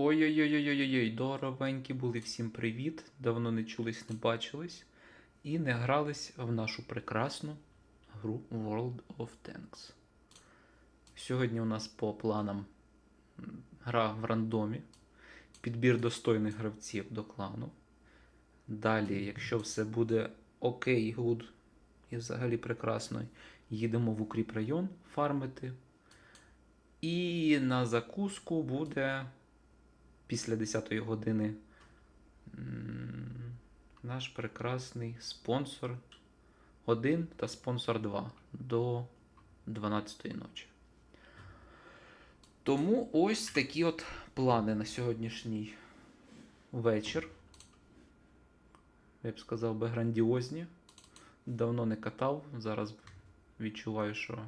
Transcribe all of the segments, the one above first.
Ой-ой-ой-ой-ой-ой, здоровенькі були, всім привіт. Давно не чулись, не бачились. І не грались в нашу прекрасну гру World of Tanks. Сьогодні у нас по планам гра в рандомі, підбір достойних гравців до клану. Далі, якщо все буде окей, гуд і взагалі прекрасно, їдемо в укріп район фармити. І на закуску буде після 10-ї години наш прекрасний спонсор 1 та спонсор 2 до 12-ї ночі. Тому ось такі от плани на сьогоднішній вечір. Я б сказав би грандіозні. Давно не катав. Зараз відчуваю, що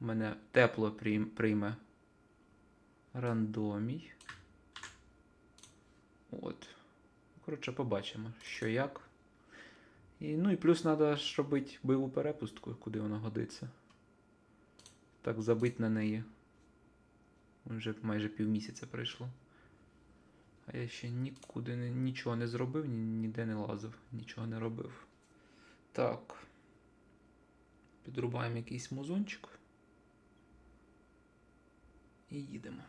мене тепло прийме рандомій. От. Коротше, побачимо, що як. І, ну і плюс треба ж робити бойову перепустку, куди вона годиться. Так забить на неї. Вже майже півмісяця пройшло. А я ще нікуди не, нічого не зробив, ні, ніде не лазив, нічого не робив. Так. Підрубаємо якийсь музончик. І їдемо.